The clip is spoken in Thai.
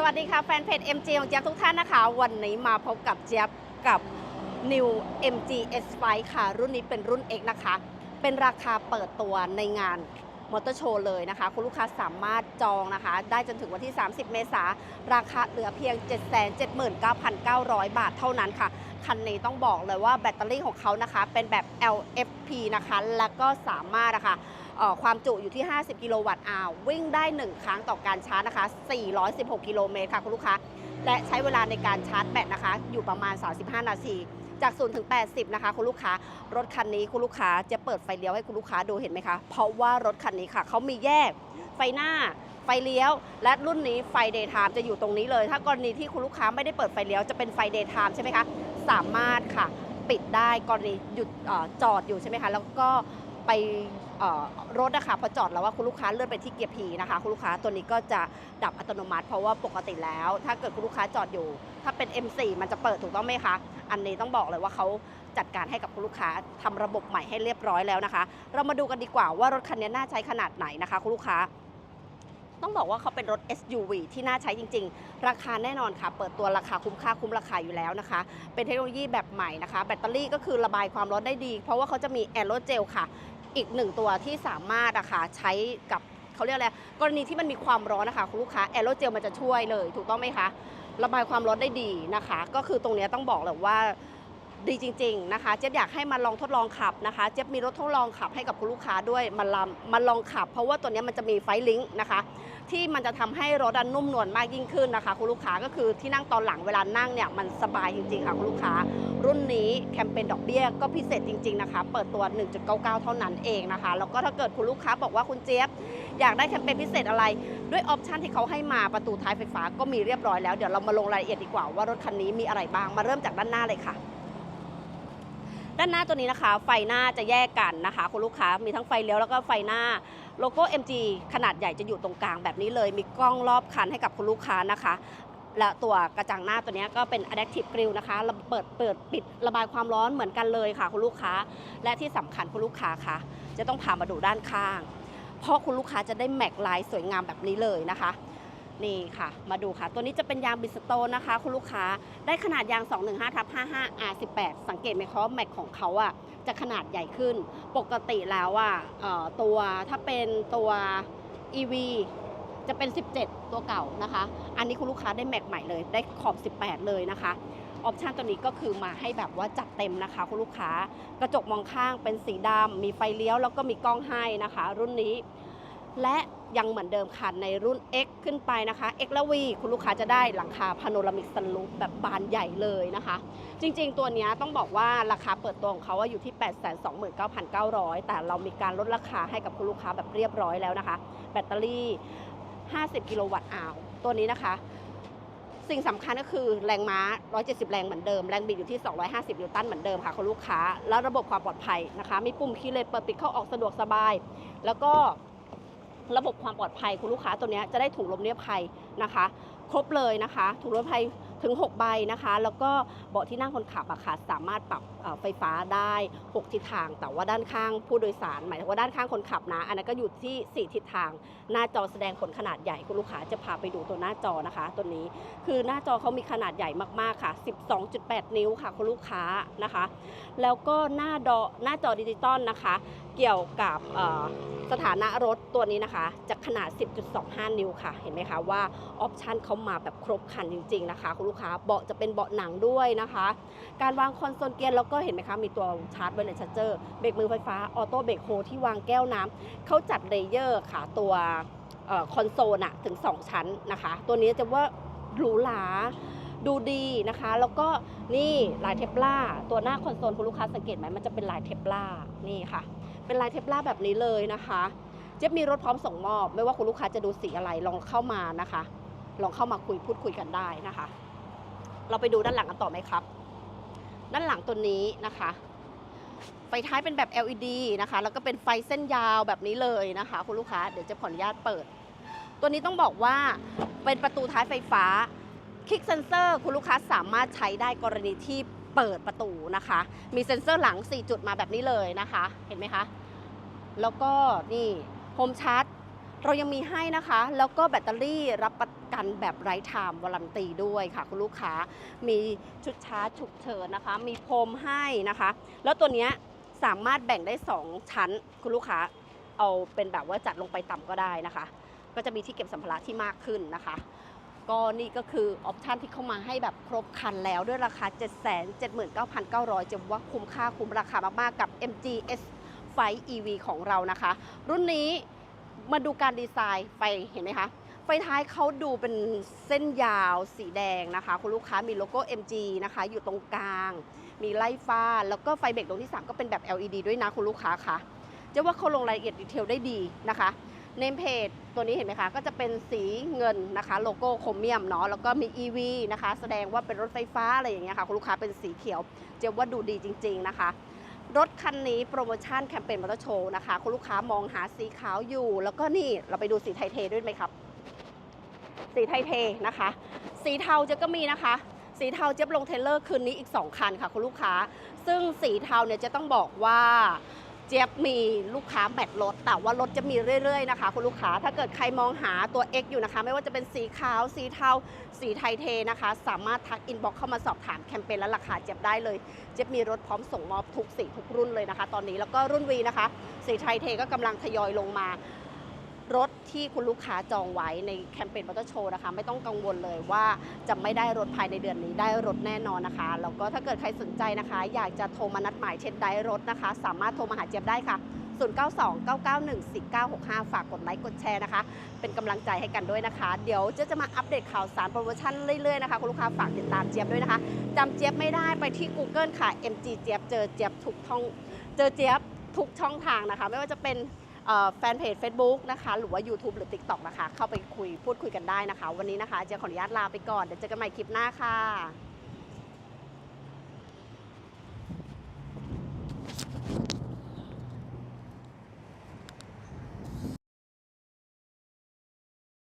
สวัสดีค่ะแฟนเพจ MG ของเจี๊ยบทุกท่านนะคะ วันนี้มาพบกับเจี๊ยบกับ New MG S5 ค่ะ รุ่นนี้เป็นรุ่น X นะคะ เป็นราคาเปิดตัวในงานมอเตอร์โชว์เลยนะคะ คุณลูกค้าสามารถจองนะคะ ได้จนถึงวันที่ 30 เมษาราคาเหลือเพียง 779,900 บาทเท่านั้นค่ะ คันนี้ต้องบอกเลยว่าแบตเตอรี่ของเขานะคะ เป็นแบบ LFP นะคะ แล้วก็สามารถนะคะ ความจุอยู่ที่ 50 กิโลวัตต์อาววิ่งได้ 1 ครั้งต่อการชาร์จนะคะ 416 กิโลเมตรค่ะคุณลูกค้า และใช้เวลาในการชาร์จแบตนะคะ อยู่ประมาณ 35 นาที จาก 0 ถึง 80 นะคะ คุณลูกค้า รถคันนี้คุณลูกค้าจะเปิดไฟเลี้ยวให้คุณลูกค้าดูเห็นไหมคะ เพราะว่ารถคันนี้ค่ะเขามีแยกไฟหน้าไฟเลี้ยว และรุ่นนี้ไฟเดย์ไทม์จะอยู่ตรงนี้เลย ถ้ากรณีที่คุณลูกค้าไม่ได้เปิดไฟเลี้ยวจะเป็นไฟเดย์ไทม์ใช่ไหมคะ สามารถค่ะปิดได้กรณีหยุดจอดอยู่ใช่ไหมคะ แล้วก็ ไปรถนะคะพอจอดแล้วว่าคุณลูกค้าเลื่อนไปที่เกียร์พีนะคะ คุณลูกค้าตัวนี้ก็จะดับอัตโนมัติ เพราะว่าปกติแล้ว ถ้าเกิดคุณลูกค้าจอดอยู่ ถ้าเป็น M4 มันจะเปิดถูกต้องไหมคะ อันนี้ต้องบอกเลยว่าเขาจัดการให้กับคุณลูกค้าทำระบบใหม่ให้เรียบร้อยแล้วนะคะ เรามาดูกันดีกว่าว่ารถคันนี้น่าใช้ขนาดไหนนะคะคุณลูกค้าต้องบอกว่าเขาเป็นรถ SUV ที่น่าใช้จริง ๆ ราคาแน่นอนค่ะ เปิดตัวราคาคุ้มค่าคุ้มราคาอยู่แล้วนะคะ เป็นเทคโนโลยีแบบใหม่นะคะ แบตเตอรี่ก็คือระบายความร้อนได้ดี เพราะว่าเขาจะมีแอโรเจลค่ะ อีกหนึ่งตัวที่สามารถอะคะใช้กับเขาเรียกอะไรกรณีที่มันมีความร้อนนะคะคุณลูกค้าแอโรเจลมันจะช่วยเลย ถูกต้องไหมคะ ระบายความร้อนได้ดีนะคะ ก็คือตรงนี้ต้องบอกเลยว่า ดีจริง ๆ นะคะ เจ๊ยบอยากให้มาลองทดลองขับนะคะ เจ๊ยบมีรถทดลองขับให้กับคุณลูกค้าด้วยมาลองมาลองขับ เพราะว่าตัวเนี้ยมันจะมีไฟลิงก์นะคะ ที่มันจะทำให้รถอะนุ่มนวลมากยิ่งขึ้นนะคะ คุณลูกค้าก็คือที่นั่งตอนหลังเวลานั่งเนี่ยมันสบายจริง ๆ ค่ะคุณลูกค้า รุ่นนี้แคมเปญดอกเบี้ยก็พิเศษจริง ๆ นะคะ เปิดตัว 1.99 เท่านั้นเองนะคะ แล้วก็ถ้าเกิดคุณลูกค้าบอกว่าคุณเจ๊ยบอยากได้แคมเปญพิเศษอะไร ด้วยออปชันที่เขาให้มาประตูท้ายไฟฟ้าก็มีเรียบร้อยแล้ว เดี๋ยวเรามาลงรายละเอียดดีกว่าว่ารถคันนี้มีอะไรบ้าง มาเริ่มจากด้านหน้าเลยค่ะ ด้านหน้าตัวนี้นะคะ ไฟหน้าจะแยกกันนะคะ คุณลูกค้ามีทั้งไฟเลี้ยวแล้วก็ไฟหน้าโลโก้ MG ขนาดใหญ่จะอยู่ตรงกลางแบบนี้เลย มีกล้องรอบคันให้กับคุณลูกค้านะคะ และตัวกระจังหน้าตัวนี้ก็เป็น Adaptive Grill นะคะระเปิดเปิดปิดระบายความร้อนเหมือนกันเลยค่ะ คุณลูกค้า และที่สำคัญคุณลูกค้าคะจะต้องพามาดูด้านข้าง เพราะคุณลูกค้าจะได้แม็กลายสวยงามแบบนี้เลยนะคะ นี่ค่ะ มาดูค่ะ ตัวนี้จะเป็นยางบิสโตนนะคะ คุณลูกค้าได้ขนาดยาง 215ทับ55 R18 สังเกตไหมคะแม็กของเขาอะจะขนาดใหญ่ขึ้น ปกติแล้วอะเอ่อตัวถ้าเป็นตัว EV จะเป็น 17 ตัวเก่านะคะ อันนี้คุณลูกค้าได้แม็กใหม่เลย ได้ขอบ 18 เลยนะคะ ออปชันตัวนี้ก็คือมาให้แบบว่าจัดเต็มนะคะ คุณลูกค้ากระจกมองข้างเป็นสีดำมีไฟเลี้ยวแล้วก็มีกล้องให้นะคะ รุ่นนี้ และยังเหมือนเดิมค่ะในรุ่น X ขึ้นไปนะคะ X และ V คุณลูกค้าจะได้หลังคาพาโนรามิกซันรูฟแบบบานใหญ่เลยนะคะ จริงๆ ตัวนี้ต้องบอกว่าราคาเปิดตัวของเขาว่าอยู่ที่ 829,900 แต่เรามีการลดราคาให้กับคุณลูกค้าแบบเรียบร้อยแล้วนะคะ แบตเตอรี่ 50 กิโลวัตต์อาวตัวนี้นะคะ สิ่งสำคัญก็คือแรงม้า 170 แรงเหมือนเดิม แรงบิดอยู่ที่ 250 นิวตันเหมือนเดิมค่ะคุณลูกค้า แล้วระบบความปลอดภัยนะคะ มีปุ่มคีย์เลนเปิดปิดเข้าออกสะดวกสบาย แล้วก็ ระบบความปลอดภัยคุณลูกค้าตัวนี้จะได้ถุงลมนิรภัยนะคะ ครบเลยนะคะ ถุงลมนิรภัยถึง 6 ใบนะคะ แล้วก็เบาะที่นั่งคนขับอะค่ะสามารถปรับ ไฟฟ้าได้ 6 ทิศทาง แต่ว่าด้านข้างผู้โดยสาร หมายถึงว่าด้านข้างคนขับนะ อันนั้นก็อยู่ที่ 4 ทิศทาง หน้าจอแสดงผลขนาดใหญ่คุณลูกค้าจะพาไปดูตัวหน้าจอนะคะ ตัวนี้คือหน้าจอเขามีขนาดใหญ่มากๆค่ะ 12.8 นิ้วค่ะคุณลูกค้านะคะ แล้วก็หน้าดอหน้าจอดิจิตอลนะคะ เกี่ยวกับสถานะรถตัวนี้นะคะ จะขนาด 10.25 นิ้วค่ะ เห็นไหมคะว่าออปชันเขามาแบบครบครันจริง ๆ นะคะ คุณลูกค้าเบาะจะเป็นเบาะหนังด้วยนะคะ การวางคอนโซลเกียร์แล้วก็เห็นไหมคะ มีตัวชาร์จไวเลสชาร์เจอร์เบรกมือไฟฟ้า ออโต้เบรกโฮที่วางแก้วน้ำเขาจัดเลเยอร์ค่ะ ตัวออคอนโซลอะถึง 2 ชั้นนะคะ ตัวนี้จะว่าหรูหราดูดีนะคะ แล้วก็นี่ลายเทปล่าตัวหน้าคอนโซลคุณลูกค้าสังเกตไหมมันจะเป็นลายเทปล่านี่ค่ะ เป็นลายเทปล่าแบบนี้เลยนะคะเจ๊บมีรถพร้อมส่งมอบ ไม่ว่าคุณลูกค้าจะดูสีอะไรลองเข้ามานะคะ ลองเข้ามาคุยพูดคุยกันได้นะคะ เราไปดูด้านหลังกันต่อไหมครับ ด้านหลังตัวนี้นะคะ ไฟท้ายเป็นแบบ LED นะคะ แล้วก็เป็นไฟเส้นยาวแบบนี้เลยนะคะ คุณลูกค้าเดี๋ยวจะขออนุญาตเปิด ตัวนี้ต้องบอกว่าเป็นประตูท้ายไฟฟ้าคลิกเซนเซอร์คุณลูกค้าสามารถใช้ได้กรณีที่เปิดประตูนะคะ มีเซ็นเซอร์หลัง 4 จุดมาแบบนี้เลยนะคะ เห็นไหมคะ แล้วก็นี่โฮมชาร์จเรายังมีให้นะคะ แล้วก็แบตเตอรี่รับประ กันแบบไร้ไทม์วารันตีด้วยค่ะ คุณลูกค้ามีชุดชาร์จฉุกเฉินนะคะ มีพรมให้นะคะ แล้วตัวเนี้ยสามารถแบ่งได้ 2 ชั้น คุณลูกค้าเอาเป็นแบบว่าจัดลงไปต่ำก็ได้นะคะ ก็จะมีที่เก็บสัมภาระที่มากขึ้นนะคะ ก็นี่ก็คือออปชันที่เข้ามาให้แบบครบคันแล้วด้วยราคา 779,900จะว่าคุ้มค่าคุ้มราคามากๆกับ MG S ไฟ EV ของเรานะคะ รุ่นนี้มาดูการดีไซน์ไฟเห็นไหมคะ ไฟท้ายเขาดูเป็นเส้นยาวสีแดงนะคะ คุณลูกค้ามีโลโก้ MG นะคะ อยู่ตรงกลาง มีไล่ฟ้า แล้วก็ไฟเบรกดวงที่ 3 ก็เป็นแบบ LED ด้วยนะคุณลูกค้าคะจะว่าเขาลงรายละเอียดดีเทลได้ดีนะคะเนมเพจตัวนี้เห็นไหมคะ ก็จะเป็นสีเงินนะคะ โลโก้โครเมียมเนาะแล้วก็มี EV นะคะ แสดงว่าเป็นรถไฟฟ้าอะไรอย่างเงี้ยค่ะ คุณลูกค้าเป็นสีเขียวเจะว่าดูดีจริง ๆนะคะ รถคันนี้โปรโมชั่นแคมเปญมอเตอร์โชว์นะคะ คุณลูกค้ามองหาสีขาวอยู่ แล้วก็นี่เราไปดูสีไทเทด้วยไหมครับ สีไทยเทนะคะ สีเทาเจ๊ก็มีนะคะ สีเทาเจ๊บลงเทเลอร์คืนนี้อีก 2 คันค่ะคุณลูกค้า ซึ่งสีเทาเนี่ยจะต้องบอกว่าเจี๊ยบมีลูกค้าแมทรถ แต่ว่ารถจะมีเรื่อยๆนะคะคุณลูกค้าถ้าเกิดใครมองหาตัว X อยู่นะคะ ไม่ว่าจะเป็นสีขาว สีเทา สีไทยเทนะคะ สามารถทักอินบ็อกเข้ามาสอบถามแคมเปญและราคาเจี๊ยบได้เลย เจี๊ยบมีรถพร้อมส่งมอบทุกสีทุกรุ่นเลยนะคะ ตอนนี้แล้วก็รุ่นวีนะคะ สีไทยเทก็กำลังทยอยลงมา รถที่คุณลูกค้าจองไว้ในแคมเปญมอเตอร์โชว์นะคะ ไม่ต้องกังวลเลยว่าจะไม่ได้รถภายในเดือนนี้ได้รถแน่นอนนะคะ แล้วก็ถ้าเกิดใครสนใจนะคะ อยากจะโทรมานัดหมายเช็ดได้รถนะคะ สามารถโทรมาหาเจี๊ยบได้ค่ะ 0929914965 ฝากกดไลค์กดแชร์นะคะ เป็นกำลังใจให้กันด้วยนะคะ เดี๋ยวเจ๊จะมาอัปเดตข่าวสารโปรโมชั่นเรื่อยๆนะคะคุณลูกค้าฝากติดตามเจี๊ยบด้วยนะคะจำเจี๊ยบไม่ได้ไปที่ Google ค่ะ MG เจี๊ยบเจอเจี๊ยบทุกท่อง เจอเจี๊ยบทุกช่องทางนะคะ ไม่ว่าจะเป็น แฟนเพจ Facebook นะคะ หรือว่า YouTube หรือ TikTok นะคะ เข้าไปคุยพูดคุยกันได้นะคะ วันนี้นะคะเจ๊ขออนุญาตลาไปก่อน เดี๋ยวเจอกันใหม่คลิปหน้าค่ะ